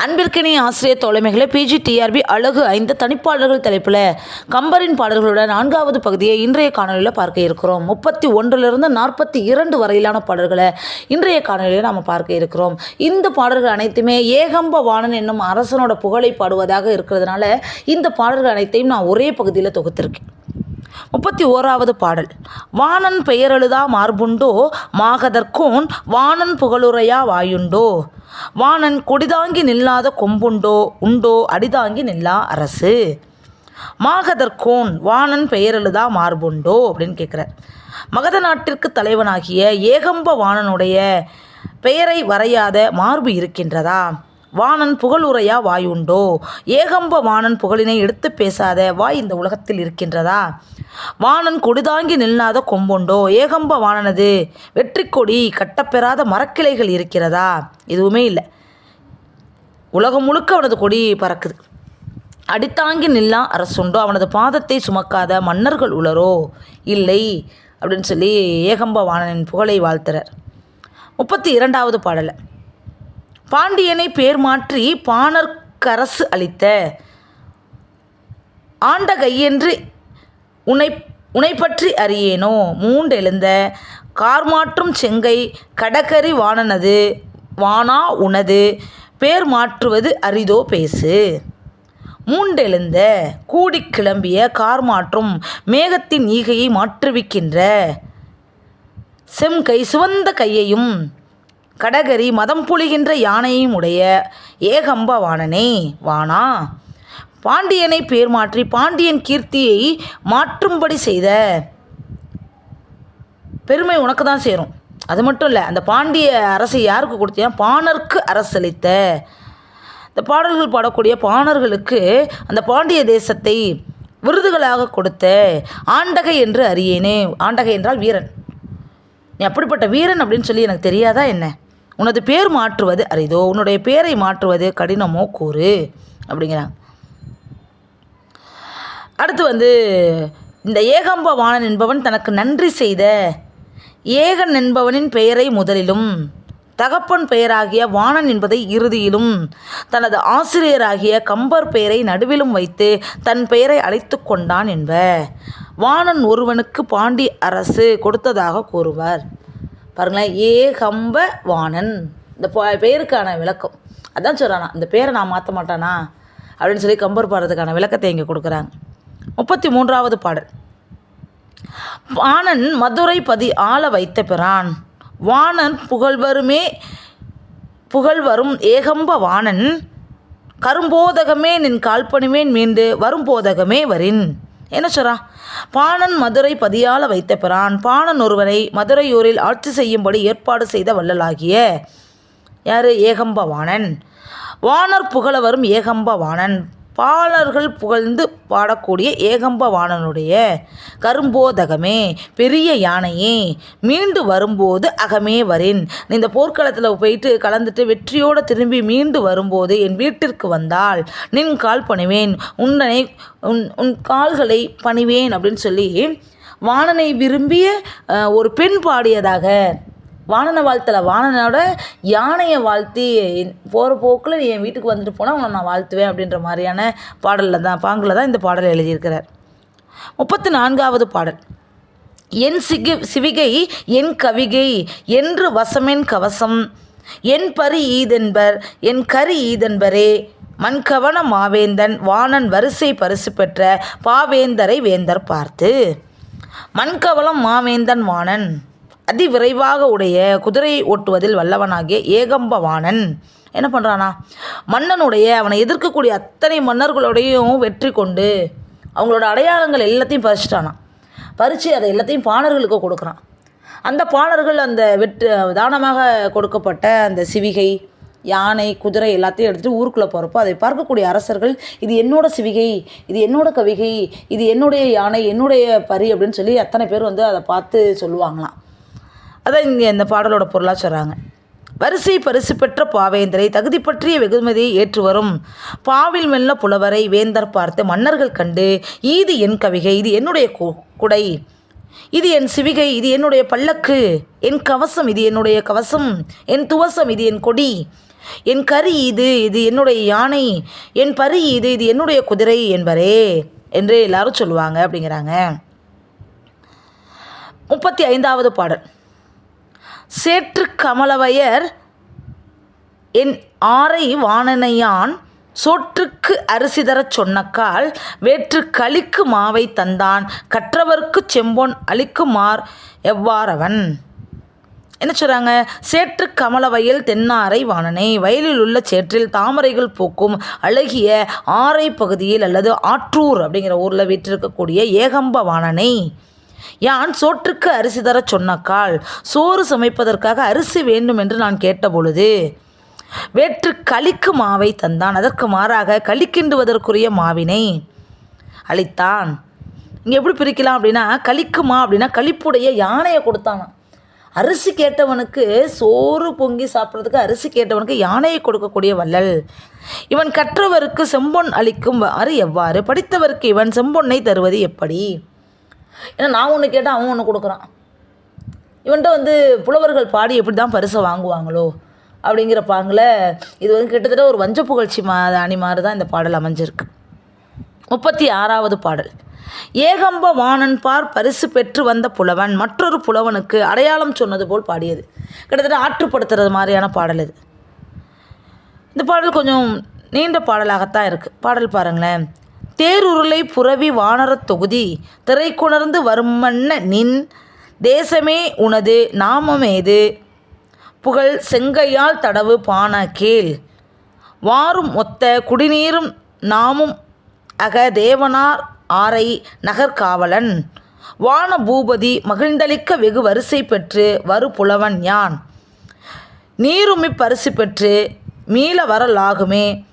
அன்பிற்கினி ஆசிரியர் தோழமைகளை PG TRP அழகு ஐந்து தனிப்பாடல்கள் தலைப்பில் கம்பரின் பாடல்களோட நான்காவது பகுதியை இன்றைய காணொலியில் பார்க்க இருக்கிறோம். முப்பத்தி ஒன்றிலிருந்து நாற்பத்தி இரண்டு வரையிலான பாடல்களை இன்றைய காணொலியில் நாம் பார்க்க இருக்கிறோம். இந்த பாடல்கள் அனைத்துமே ஏகம்ப வாணன் என்னும் அரசனோட புகழை பாடுவதாக இருக்கிறதுனால இந்த பாடல்கள் அனைத்தையும் நான் ஒரே பகுதியில் தொகுத்திருக்கேன். முப்பத்தி ஓராவது பாடல். வாணன் பெயரெழுதா மார்புண்டோ? மாகதற்கோன் வாணன் புகழுரையா வாயுண்டோ? வாணன் கொடிதாங்கி நில்லாத கொம்புண்டோ? உண்டோ? அடிதாங்கி நில்லா அரசு? மாகதற்கோன் வாணன் பெயரெழுதா மார்புண்டோ? அப்படின்னு கேட்குறார் மகத நாட்டிற்கு தலைவனாகிய ஏகம்ப வாணனுடைய பெயரை வரையாத மார்பு இருக்கின்றதா? வாணன் புகழுரையா வாயுண்டோ? ஏகம்ப வாணன் புகழினை எடுத்து பேசாத வாய் இந்த உலகத்தில் இருக்கின்றதா? வாணன் கொடிதாங்கி நில்லாத கொம்புண்டோ? ஏகம்ப வாணனது வெற்றி கொடி கட்டப்பெறாத மரக்கிளைகள் இருக்கிறதா? எதுவுமே இல்லை. உலகம் முழுக்க அவனது கொடி பறக்குது. அடித்தாங்கி நில்லா அரசுண்டோ? அவனது பாதத்தை சுமக்காத மன்னர்கள் உளரோ? இல்லை அப்படின்னு சொல்லி ஏகம்ப வாணனின் புகழை வாழ்த்துறார். முப்பத்தி இரண்டாவது பாடலை. பாண்டியனை பேர் மாற்றி பாணர்க்கரசு அளித்த. ஆண்ட கையென்று உனை உனை பற்றி அறியேனோ? மூண்டெழுந்த கார்மாற்றும் செங்கை கடகரி வானனது வானா உனது பேர் மாற்றுவது அரிதோ பேசு. மூண்டெழுந்த கூடி கிளம்பிய கார் மாற்றும் மேகத்தின் ஈகையை மாற்றுவிக்கின்ற. செம்கை சிவந்த கையையும் கடகரி மதம் புலிகின்ற யானையும் உடைய ஏகம்ப வாணனே வானா பாண்டியனை பேர் மாற்றி பாண்டியன் கீர்த்தியை மாற்றும்படி செய்த பெருமை உனக்கு தான் சேரும். அது மட்டும் இல்லை அந்த பாண்டிய அரசை யாருக்கு கொடுத்தியா பாணர்க்கு அரசளித்த. இந்த பாடல்கள் பாடக்கூடிய பாணர்களுக்கு அந்த பாண்டிய தேசத்தை விருதுகளாக கொடுத்த ஆண்டகை என்று அறியேனே. ஆண்டகை என்றால் வீரன். நீ அப்படிப்பட்ட வீரன் அப்படின்னு சொல்லி எனக்கு தெரியாதா என்ன? உனது பேர் மாற்றுவது அரிதோ உன்னுடைய பேரை மாற்றுவது கடினமோ? கூறு. அப்படிங்கிறாங்க அடுத்து வந்து இந்த ஏகம்ப வாணன் என்பவன் தனக்கு நன்றி செய்த ஏகன் என்பவனின் பெயரை முதலிலும் தகப்பன் பெயராகிய வாணன் என்பதை இறுதியிலும் தனது ஆசிரியராகிய கம்பர் பெயரை நடுவிலும் வைத்து தன் பெயரை அழைத்து கொண்டான் என்ப வாணன் ஒருவனுக்கு பாண்டி அரசு கொடுத்ததாக கூறுவார். பாருங்களேன் ஏகம்ப வாணன். இந்த ப- பெயருக்கான விளக்கம். அதான் சொல்கிறானா இந்த பேரை நான் மாற்ற மாட்டானா? அப்படின்னு சொல்லி கம்பர் பாடுறதுக்கான விளக்கத்தை இங்கே கொடுக்குறாங்க. முப்பத்தி மூன்றாவது பாடல். வாணன் மதுரை பதி ஆள வைத்த பிறான் வாணன் புகழ்வருமே புகழ்வரும் ஏகம்ப வாணன். கரும்போதகமே நின் கால்பணிமேன் மீண்டு வரும்போதகமே வரின். என்ன சொல்றா? பாணன் மதுரை பதியால வைத்த பிறான் பாணன் ஒருவனை மதுரையூரில் ஆட்சி செய்யும்படி ஏற்பாடு செய்த வள்ளலாகிய யார்? ஏகம்ப வாணன் வாணர் புகழ வரும் ஏகம்ப வாணன் பாலர்கள் புகழ்ந்து பாடக்கூடிய ஏகம்ப வாணனுடைய கரும்போதகமே பெரிய யானையே மீண்டு வரும்போது அகமே வரின். இந்த போர்க்களத்தில் போயிட்டு கலந்துட்டு வெற்றியோடு திரும்பி மீண்டு வரும்போது என் வீட்டிற்கு வந்தால் நின் கால் பணிவேன் உன்னை உன் உன் கால்களை பணிவேன் அப்படின்னு சொல்லி வாணனை விரும்பிய ஒரு பெண் பாடியதாக வாணனை வாழ்த்தலை. வாணனோட யானையை வாழ்த்தி போகிற போக்கில் நீ என் வீட்டுக்கு வந்துட்டு போனால் உன்னை நான் வாழ்த்துவேன் அப்படின்ற மாதிரியான பாடலில் தான் பாங்கில் தான் இந்த பாடலை எழுதியிருக்கிறார். முப்பத்தி நான்காவது பாடல். என் சிகி சிவிகை என் கவிகை என்று வசமென் கவசம். என் பரி ஈதென்பர் என் கரி ஈதென்பரே. மண்கவன மாவேந்தன் வாணன் வரிசை பரிசு பெற்ற பாவேந்தரை வேந்தர் பார்த்து. மண்கவலம் மாவேந்தன் வாணன் அதிவிரைவாக உடைய குதிரையை ஓட்டுவதில் வல்லவனாகிய ஏகம்பவாணன். என்ன பண்ணுறானா மன்னனுடைய அவனை எதிர்க்கக்கூடிய அத்தனை மன்னர்களோடையும் வெற்றி கொண்டு அவங்களோட அடையாளங்கள் எல்லாத்தையும் பறிச்சிட்டானான் பறித்து அதை எல்லாத்தையும் பாணர்களுக்கு கொடுக்குறான். அந்த பாணர்கள் அந்த வெற்று தானமாக கொடுக்கப்பட்ட அந்த சிவிகை யானை குதிரை எல்லாத்தையும் எடுத்துகிட்டு ஊருக்குள்ளே போகிறப்போ அதை பார்க்கக்கூடிய அரசர்கள் இது என்னோட சிவிகை இது என்னோட கவிகை இது என்னுடைய யானை என்னுடைய பரி அப்படின்னு சொல்லி அத்தனை பேர் வந்து அதை பார்த்து சொல்லுவாங்களாம். அதான் இங்கே இந்த பாடலோட பொருளாக சொல்கிறாங்க வரிசை பரிசு பெற்ற பாவேந்தரை தகுதி பற்றிய வெகுமதியை ஏற்று வரும். பாவில் மெல்ல புலவரை வேந்தர் பார்த்து மன்னர்கள் கண்டு ஈது என் கவிகை இது என்னுடைய கு- குடை. இது என் சிவிகை இது என்னுடைய பல்லக்கு. என் கவசம் இது என்னுடைய கவசம். என் துவசம் இது என் கொடி. என் கரி இது இது என்னுடைய யானை. என் பரி இது இது என்னுடைய குதிரை என்பரே என்று எல்லாரும் சொல்லுவாங்க அப்படிங்கிறாங்க. முப்பத்தி ஐந்தாவது பாடல். சேற்று கமலவயர் என் ஆரை வாணனையான் சோற்றுக்கு அரிசி தரச் சொன்னக்கால் வேற்று களிக்கு மாவை தந்தான். கற்றவர்க்கு செம்பொன் அளிக்குமார் எவ்வாறவன்? என்ன சொல்கிறாங்க சேற்று கமல வயல் தென்னாரை வாணனை வயலில் உள்ள சேற்றில் தாமரைகள் பூக்கும் அழகிய ஆரை பகுதியில் அல்லது ஆற்றூர் அப்படிங்கிற ஊரில் வீற்றிருக்கக்கூடிய ஏகம்ப வாணனை. யான் சோற்றுக்கு அரிசி தரச் சொன்னக்கால்? சோறு சமைப்பதற்காக அரிசி வேண்டும் என்று நான் கேட்டபொழுது வேற்று களிக்கு மாவை தந்தான். அதற்கு மாறாக களிக்கிண்டுவதற்குரிய மாவினை அளித்தான். இங்கே எப்படி பிரிக்கலாம் அப்படின்னா களிக்குமா அப்படின்னா களிப்புடைய யானையை கொடுத்தானாம். அரிசி கேட்டவனுக்கு சோறு பொங்கி சாப்பிட்றதுக்கு அரிசி கேட்டவனுக்கு யானையை கொடுக்கக்கூடிய வள்ளல். இவன் கற்றவருக்கு செம்பொன் அளிக்கும் வாறு எவ்வாறு? படித்தவருக்கு இவன் செம்பொன்னை தருவது எப்படி? ஏன்னா நான் ஒன்று கேட்டால் அவன் ஒன்று கொடுக்குறான். இவன்கிட்ட வந்து புலவர்கள் பாடி எப்படி தான் பரிசை வாங்குவாங்களோ அப்படிங்கிற பாங்கில் இது வந்து கிட்டத்தட்ட ஒரு வஞ்ச புகழ்ச்சி மா அணி மாதிரி தான் இந்த பாடல் அமைஞ்சிருக்கு. முப்பத்தி ஆறாவது பாடல். ஏகம்ப வாணன் பார் பரிசு பெற்று வந்த புலவன் மற்றொரு புலவனுக்கு அடையாளம் சொன்னது போல் பாடியது. கிட்டத்தட்ட ஆற்றுப்படுத்துறது மாதிரியான பாடல் இது. இந்த பாடல் கொஞ்சம் நீண்ட பாடலாகத்தான் இருக்குது பாடல் பாருங்களேன். தேருருளை புரவி வானரத் தொகுதி திரைக்குணர்ந்து வருமன்ன நின் தேசமே உனது நாமமேது புகழ் செங்கையால் தடவு பான கேள். வாரும் ஒத்த குடிநீரும் நாமும் அக தேவனார் ஆரை நகர்காவலன். வான பூபதி மகிழ்ந்தளிக்க வெகு வரிசை பெற்று வரு புலவன் யான். நீருமி பரிசு பெற்று மீள வரலாகுமே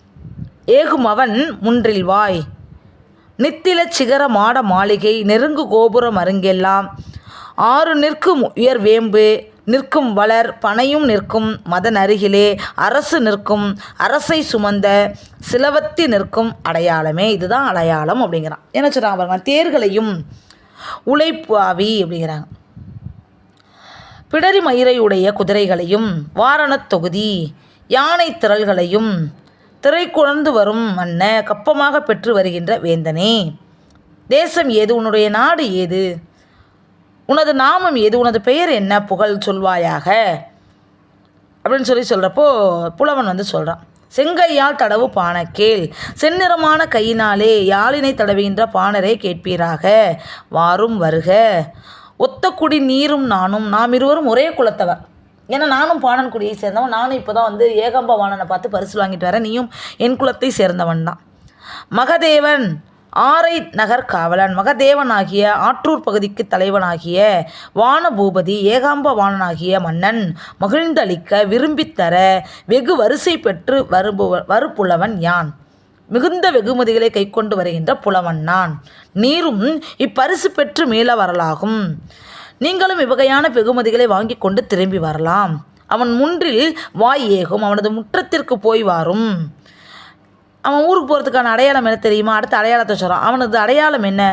ஏகுமவன் முன்றில் வாய். நித்தில சிகர மாட மாளிகை நெருங்கு கோபுரம் அருங்கெல்லாம். ஆறு நிற்கும் உயர் வேம்பு நிற்கும் வளர் பனையும் நிற்கும் மதன் அருகிலே. அரசு நிற்கும் அரசை சுமந்த சிலவத்தி நிற்கும் அடையாளமே இதுதான் அடையாளம் அப்படிங்கிறான். என்ன சொல்கிறாங்க பாருங்க தேர்களையும் உழைப்பாவி அப்படிங்கிறாங்க. பிடரி மயிரை உடைய குதிரைகளையும் வாரணத் தொகுதி யானை திரள்களையும் திரைக்குழந்து வரும் மன்ன கப்பமாக பெற்று வருகின்ற வேந்தனே. தேசம் ஏது? உன்னுடைய நாடு ஏது? உனது நாமம் ஏது? உனது பெயர் என்ன? புகழ் சொல்வாயாக. அப்படின்னு சொல்லி சொல்கிறப்போ புலவன் வந்து சொல்கிறான் செங்கையால் தடவு பானக்கேள் செந்நிறமான கையினாலே யாழினை தடவுகின்ற பாணரை கேட்பீராக. வாரும் வருக. ஒத்த குடி நீரும் நானும் நாம் இருவரும் ஒரே குலத்தவர். ஏன்னா நானும் பாணன் குடியை சேர்ந்தவன். நானும் இப்போ தான் வந்து ஏகம்ப வாணனை பார்த்து பரிசு வாங்கிட்டு வரேன். நீயும் என் குலத்தை சேர்ந்தவன் தான். மகதேவன் ஆரை நகர் காவலன். மகதேவனாகிய ஆற்றூர் பகுதிக்கு தலைவனாகிய வானபூபதி ஏகாம்ப வாணனாகிய மன்னன் மகிழ்ந்தளிக்க விரும்பித்தர வெகு வரிசை பெற்று வருபுவ வருப்புலவன் யான்? மிகுந்த வெகுமதிகளை கைக்கொண்டு வருகின்ற புலவன் நான். நீரும் இப்பரிசு பெற்று மீள வரலாகும். நீங்களும் இவ்வகையான வெகுமதிகளை வாங்கி கொண்டு திரும்பி வரலாம். அவன் முன்றில் வாய் ஏகும் அவனது முற்றத்திற்கு போய் வாரும். அவன் ஊருக்கு போகிறதுக்கான அடையாளம் என்ன தெரியுமா? அடுத்த அடையாளத்தை சொல்கிறான் அவனது அடையாளம் என்ன?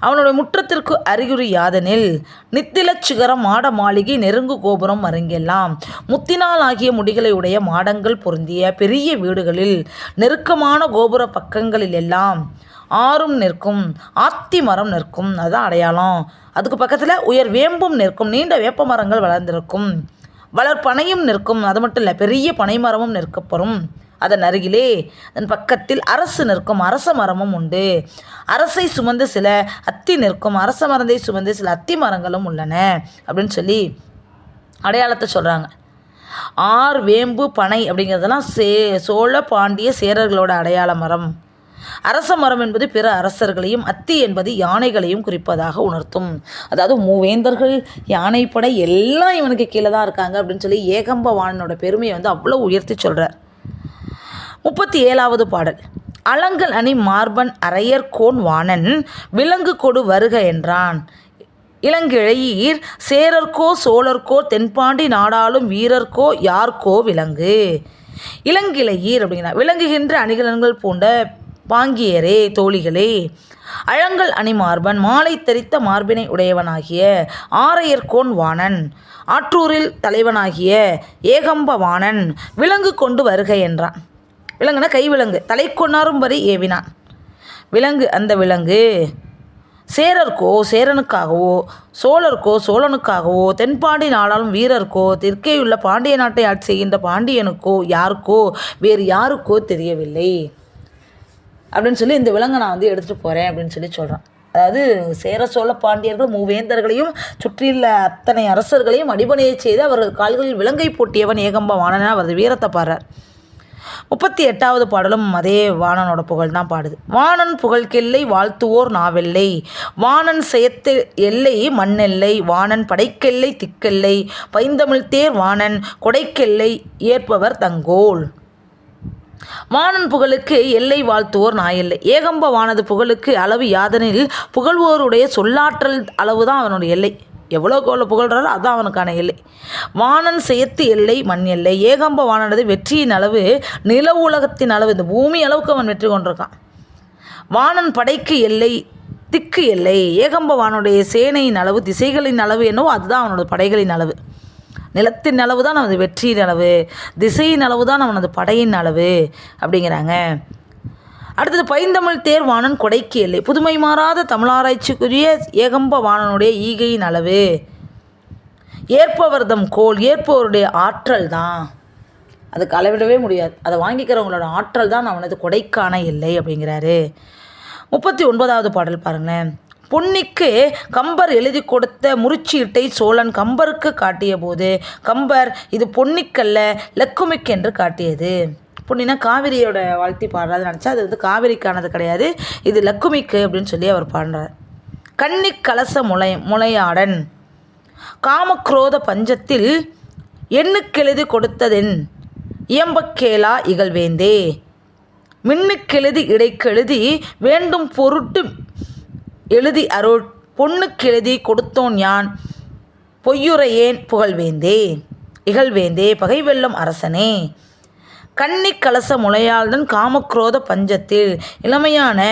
அவனுடைய முற்றத்திற்கு அறிகுறி யாதெனில் நித்தில சிகரம் மாட மாளிகை நெருங்கு கோபுரம் மருங்கெல்லாம் முத்தினால் ஆகிய முடிகளை உடைய மாடங்கள் பொருந்திய பெரிய வீடுகளில் நெருக்கமான கோபுர பக்கங்களில் எல்லாம் ஆறும் நிற்கும் ஆத்தி மரம் நிற்கும் அதுதான் அடையாளம். அதுக்கு பக்கத்தில் உயர் வேம்பும் நிற்கும் நீண்ட வேப்ப மரங்கள் வளர்ந்திருக்கும். வளர் பனையும் நிற்கும் அது மட்டும் இல்லை பெரிய பனை மரமும் நிற்கப்பெறும் அதன் அருகிலே அதன் பக்கத்தில் அரசு நிற்கும் அரச மரமும் உண்டு. அரசை சுமந்து சில அத்தி நிற்கும் அரச மரத்தை சுமந்து சில அத்தி மரங்களும் உள்ளன அப்படின்னு சொல்லி அடையாளத்தை சொல்கிறாங்க ஆர் வேம்பு பனை அப்படிங்கிறதெல்லாம் சே சோழ பாண்டிய சேரர்களோட அடையாள மரம். அரச மரம் என்பது பிற அரசர்களையும் அத்தி என்பது யானைகளையும் குறிப்பதாக உணர்த்தும். அதாவது மூவேந்தர்கள் யானைப்படை எல்லாம் இவனுக்கு கீழே தான் இருக்காங்க அப்படின்னு சொல்லி ஏகம்பவாணனோட பெருமையை வந்து அவ்வளோ உயர்த்தி சொல்கிறார் முப்பத்தி ஏழாவது பாடல். அலங்கல் அணி மார்பன் அரையர் கோன் வாணன் விலங்கு கொடு வருக என்றான். இளங்கிழையீர் சேரர்க்கோ சோழர்கோ தென்பாண்டி நாடாளும் வீரர்கோ யார்கோ விலங்கு? இளங்கிளையீர் அப்படிங்கிற விளங்குகின்ற அணிகலன்கள் பூண்ட பாங்கியரே தோழிகளே. அழங்கல் அணிமார்பன் மாலை தெரித்த மார்பினை உடையவனாகிய ஆரையர்கோன் வாணன் ஆற்றூரில் தலைவனாகிய ஏகம்ப வாணன் விலங்கு கொண்டு வருக என்றான். விலங்குனா கை விலங்கு தலை கொண்டாரும்படி ஏவினான். விலங்கு அந்த விலங்கு சேரர்க்கோ சேரனுக்காகவோ சோழர்க்கோ சோழனுக்காகவோ தென்பாண்டி நாடாளும் வீரர்க்கோ தெற்கேயுள்ள பாண்டிய நாட்டை ஆட்சி செய்கின்ற பாண்டியனுக்கோ யாருக்கோ வேறு யாருக்கோ தெரியவில்லை. அப்படின்னு சொல்லி இந்த விலங்கை நான் வந்து எடுத்துகிட்டு போகிறேன் அப்படின்னு சொல்லி சொல்கிறான் அதாவது சேர சோழ பாண்டியர்கள் மூவேந்தர்களையும் சுற்றியுள்ள அத்தனை அரசர்களையும் அடிபணியை செய்து அவர்கள் கால்களில் விலங்கை போட்டியவன் ஏகம்ப வாணனா அவரது வீரத்தை பாடுறார். முப்பத்தி எட்டாவது பாடலும் அதே வாணனோட புகழ் தான் பாடுது. வாணன் புகழ்கெல்லை வாழ்த்துவோர் நாவெல்லை. வாணன் செயத்து எல்லை மண்ணெல்லை. வாணன் படைக்கெல்லை திக்கெல்லை. பைந்தமிழ்தேர் வாணன் கொடைக்கெல்லை ஏற்பவர் தங்கோல். வானன் புகழுக்கு எல்லை வாழ்த்துவோர் நாயெல்லை. ஏகம்ப வானது புகழுக்கு அளவு யாதனில் புகழ்வோருடைய சொல்லாற்றல் அளவு தான் அவனுடைய எல்லை. எவ்வளோ கோல புகழ்றாரோ அதுதான் அவனுக்கான எல்லை. வானன் செயத்து எல்லை மண் எல்லை. ஏகம்ப வானனது வெற்றியின் அளவு நில உலகத்தின் அளவு இந்த பூமி அளவுக்கு அவன் வெற்றி கொண்டிருக்கான். வானன் படைக்கு எல்லை திக்கு எல்லை. ஏகம்ப வானுடைய சேனையின் அளவு திசைகளின் அளவு என்னவோ அதுதான் அவனோட படைகளின் அளவு. நிலத்தின் அளவு தான் நமது வெற்றியின் அளவு திசையின் அளவு தான் அவனது படையின் அளவு அப்படிங்கிறாங்க. அடுத்தது பைந்தமிழ் தேர் வாணன் கொடைக்கு எல்லை. புதுமை மாறாத தமிழாராய்ச்சிக்குரிய ஏகம்ப வாணனுடைய ஈகையின் அளவு. ஏற்பவர்தம் கோல் ஏற்பவருடைய ஆற்றல் தான். அதுக்கு அளவிடவே முடியாது. அதை வாங்கிக்கிறவங்களோட ஆற்றல் தான் அவனது கொடைக்கான இல்லை அப்படிங்கிறாரு. முப்பத்தி ஒன்பதாவது பாடல் பாருங்களேன். பொன்னிக்கு கம்பர் எழுதி கொடுத்த முறிச்சீட்டை சோழன் கம்பருக்கு காட்டிய போது கம்பர் இது பொன்னிக்கல்ல லக்குமிக்கு என்று காட்டியது. பொன்னினா காவிரியோட வாழ்த்தி பாடுறாரு நினச்சா அது வந்து காவிரிக்கானது கிடையாது. இது லக்குமிக்கு அப்படின்னு சொல்லி அவர் பாடுறார். கன்னி கலச முளை முளையாடன் காமக்ரோத பஞ்சத்தில் எண்ணுக்கெழுதி கொடுத்ததென் இயம்பக்கேலா இகழ்வேந்தே. மின்னுக்கெழுதி இடைக்கெழுதி வேண்டும் பொருட்டு எழுதி அருள். பொண்ணுக்கெழுதி கொடுத்தோன் யான். பொய்யுரையேன் புகழ்வேந்தே. இகழ்வேந்தே பகை வெல்லும் அரசனே. கன்னி கலச முளையாள்தன் காமக்ரோத பஞ்சத்தில். இளமையான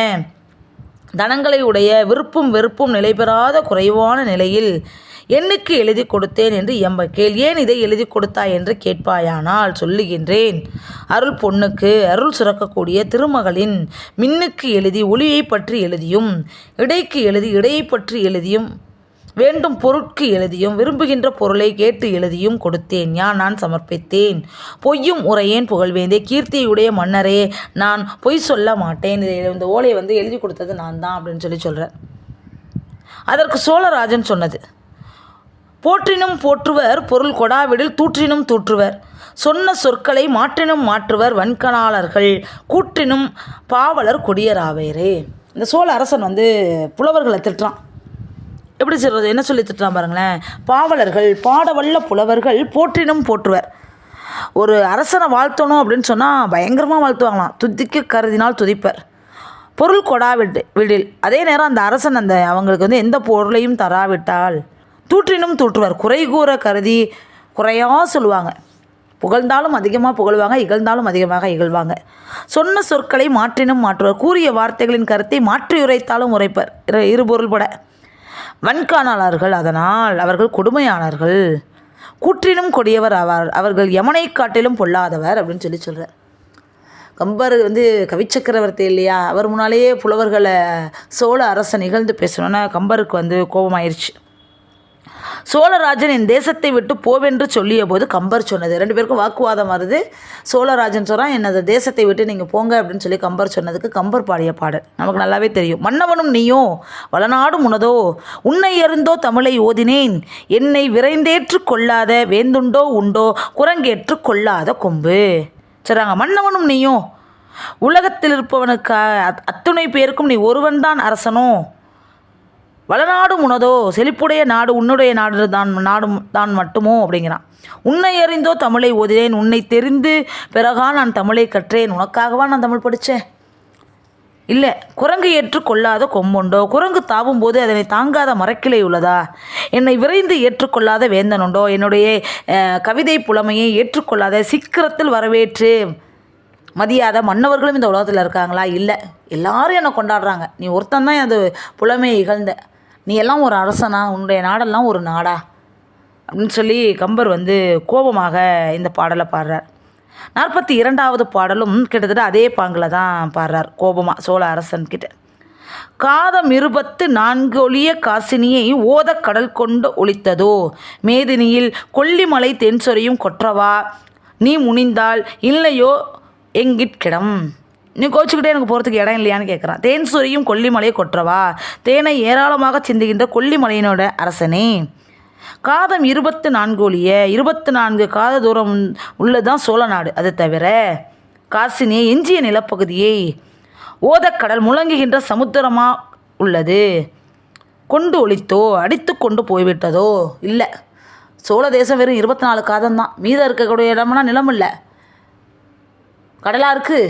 தனங்களை உடைய விருப்பும் வெறுப்பும் நிலைபெறாத குறைவான நிலையில் எண்ணுக்கு எழுதி கொடுத்தேன் என்று எம்ப கேள். ஏன் இதை எழுதி கொடுத்தாய் என்று கேட்பாயானால் சொல்லுகின்றேன். அருள் பொண்ணுக்கு அருள் சுரக்கக்கூடிய திருமகளின் மின்னுக்கு எழுதி ஒளியை பற்றி எழுதியும் இடைக்கு எழுதி இடையை பற்றி எழுதியும் வேண்டும் பொருட்கு எழுதியும் விரும்புகின்ற பொருளை கேட்டு எழுதியும் கொடுத்தேன். யான் நான் சமர்ப்பித்தேன். பொய்யும் உரையேன் புகழ்வேந்தே. கீர்த்தியுடைய மன்னரே நான் பொய் சொல்ல மாட்டேன். இதை இந்த ஓலையை வந்து எழுதி கொடுத்தது நான் தான் அப்படின்னு சொல்லி சொல்கிறேன் அதற்கு சோழராஜன் சொன்னது. போற்றினும் போற்றுவர் பொருள் கொடாவிடில் தூற்றினும் தூற்றுவர். சொன்ன சொற்களை மாற்றினும் மாற்றுவர் வன்கணாளர்கள் கூற்றினும் பாவலர் கொடியராவேரே. இந்த சோழ அரசன் வந்து புலவர்களை திட்டுறான். எப்படி சொல்கிறது என்ன சொல்லி திட்டுறான் பாருங்களேன். பாவலர்கள் பாடவல்ல புலவர்கள் போற்றினும் போற்றுவர். ஒரு அரசனை வாழ்த்தணும் அப்படின்னு சொன்னால் பயங்கரமாக வாழ்த்துவாங்களாம். துதிக்க கருதினால் துதிப்பர். பொருள் கொடாவிட்டு விடில். அதே நேரம் அந்த அரசன் அந்த அவங்களுக்கு வந்து எந்த பொருளையும் தராவிட்டால் தூற்றினும் தூற்றுவார். குறை கூற கருதி குறையாக சொல்லுவாங்க. புகழ்ந்தாலும் அதிகமாக புகழ்வாங்க இகழ்ந்தாலும் அதிகமாக இகழ்வாங்க. சொன்ன சொற்களை மாற்றினும் மாற்றுவார். கூறிய வார்த்தைகளின் கருத்தை மாற்றி உரைத்தாலும் உரைப்பர். இரு- இரு பொருள்பட வன்காணாளர்கள் அதனால் அவர்கள் கொடுமையானார்கள் கூற்றினும் கொடியவர் ஆவார். அவர்கள் யமனை காட்டிலும் பொல்லாதவர் அப்படின்னு சொல்லி சொல்கிறார் கம்பர் வந்து கவிச்சக்கரவர்த்தி இல்லையா? அவர் முன்னாலேயே புலவர்களை சோழ அரசன் நிகழ்ந்து பேசணுன்னா கம்பருக்கு வந்து கோபமாயிருச்சு. சோழராஜன் என் தேசத்தை விட்டு போவென்று சொல்லிய போது கம்பர் சொன்னது. ரெண்டு பேருக்கும் வாக்குவாதம் வருது. சோழராஜன் சொல்கிறான் எனது தேசத்தை விட்டு நீங்கள் போங்க அப்படின்னு சொல்லி கம்பர் சொன்னதுக்கு கம்பர் பாடிய பாடல். நமக்கு நல்லாவே தெரியும். மன்னவனும் நீயோ வளநாடும் உனதோ உன்னை அறிந்தோ தமிழை ஓதினேன். என்னை விரைந்தேற்று கொள்ளாத வேந்துண்டோ உண்டோ குரங்கேற்று கொள்ளாத கொம்பு. சொல்கிறாங்க மன்னவனும் நீயும் உலகத்தில் இருப்பவனுக்கு அத்- அத்துணை பேருக்கும் நீ ஒருவன்தான் அரசனும் வளநாடும் உனதோ? செழிப்புடைய நாடு உன்னுடைய நாடு தான் நாடும் தான் மட்டுமோ? அப்படிங்கிறான். உன்னை அறிந்தோ தமிழை ஓதினேன். உன்னை தெரிந்து பிறகா நான் தமிழை கற்றேன். உனக்காகவா நான் தமிழ் படித்தேன்? இல்லை குரங்கு ஏற்றுக்கொள்ளாத கொம்புண்டோ? குரங்கு தாவும் போது அதனை தாங்காத மரக்கிளை உள்ளதா? என்னை விரைந்து ஏற்றுக்கொள்ளாத வேந்தனுண்டோ என்னுடைய கவிதை புலமையை ஏற்றுக்கொள்ளாத சீக்கிரத்தில் வரவேற்று மதியாத மன்னவர்களும் இந்த உலகத்தில் இருக்காங்களா? இல்லை. எல்லாரும் என்னை கொண்டாடுறாங்க. நீ ஒருத்தன் தான் அது புலமையை இகழ்ந்த. நீ எல்லாம் ஒரு அரசனா? உன்னுடைய நாடெல்லாம் ஒரு நாடா? அப்படின்னு சொல்லி கம்பர் வந்து கோபமாக இந்த பாடலை பாடுறார். நாற்பத்தி இரண்டாவது பாடலும் கிட்டத்தட்ட அதே பாங்கில் தான் பாடுறார் கோபமாக சோழ அரசன் கிட்ட. காதம் இருபத்து நான்கு ஒளிய காசினியை ஓதக் கடல் கொண்டு ஒழித்ததோ? மேதினியில் கொல்லிமலை தென்சொரியும் கொற்றவா? நீ முனிந்தால் இல்லையோ எங்கிட்கிடம்? நீ கோச்சிக்கிட்டே எனக்கு போகிறதுக்கு இடம் இல்லையான்னு கேட்குறான் தேன் சொரியும் கொல்லிமலையை கொற்றவா? தேனை ஏராளமாக சிந்துகின்ற கொல்லிமலையினோட அரசனே. காதம் இருபத்து நான்கு ஒழிய இருபத்து நான்கு காத தூரம் உள்ளதுதான் சோழ நாடு. அது தவிர காசினி எஞ்சிய நிலப்பகுதியை ஓதக்கடல் முழங்குகின்ற சமுத்திரமா உள்ளது. கொண்டு ஒழித்தோ அடித்து கொண்டு போய்விட்டதோ? இல்லை. சோழ தேசம் வெறும் இருபத்தி நாலு காதம் தான் மீதம் இருக்கக்கூடிய இடம்னா நிலம் இல்லை கடலாக இருக்குது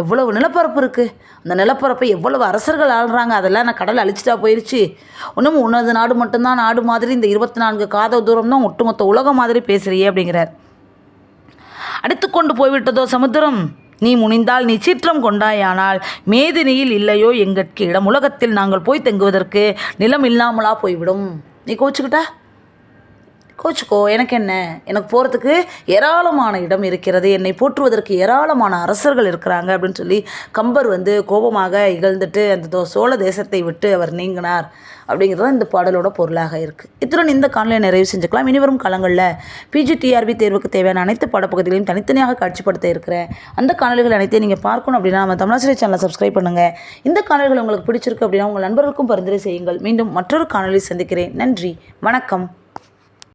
எவ்வளவு நிலப்பரப்பு இருக்குது அந்த நிலப்பரப்பை எவ்வளவு அரசர்கள் ஆள்றாங்க? அதெல்லாம் நான் கடல் அழிச்சிட்டா போயிடுச்சு ஒன்றும் உன்னது நாடு மட்டும்தான் நாடு மாதிரி இந்த இருபத்தி நான்கு காத தூரம் தான் ஒட்டுமொத்த உலகம் மாதிரி பேசுகிறியே அப்படிங்கிறார். அடித்து கொண்டு போய்விட்டதோ சமுத்திரம்? நீ முனிந்தால் நீ சீற்றம் கொண்டாயானால் மேதினியில் இல்லையோ எங்கட்கு? இடம் உலகத்தில் நாங்கள் போய் தங்குவதற்கு நிலம் இல்லாமலா போய்விடும். நீ கோச்சுக்கிட்டா? கோச்சுக்கோ எனக்கு என்ன? எனக்கு போகிறதுக்கு ஏராளமான இடம் இருக்கிறது. என்னை போற்றுவதற்கு ஏராளமான அரசர்கள் இருக்கிறாங்க அப்படின்னு சொல்லி கம்பர் வந்து கோபமாக இகழ்ந்துட்டு அந்த தோ- சோழ தேசத்தை விட்டு அவர் நீங்கினார் அப்படிங்கிறது தான் இந்த பாடலோட பொருளாக இருக்குது இத்துடன் இந்த காணொலியை நிறைவு செஞ்சுக்கலாம். இனிவரும் காலங்களில் பிஜிடிஆர்பி தேர்வுக்கு தேவையான அனைத்து பாடப்பகுதிகளையும் தனித்தனியாக காட்சிப்படுத்த இருக்கிறேன். அந்த காணொலிகள் அனைத்தையும் நீங்கள் பார்க்கணும் அப்படின்னா நம்ம தமிழாசிரியர் சேனலை சப்ஸ்கிரைப் பண்ணுங்கள் இந்த காணொலிகள் உங்களுக்கு பிடிச்சிருக்கு அப்படின்னா உங்கள் நண்பர்களுக்கும் பரிந்துரை செய்யுங்கள். மீண்டும் மற்றொரு காணொலி சந்திக்கிறேன். நன்றி. வணக்கம்.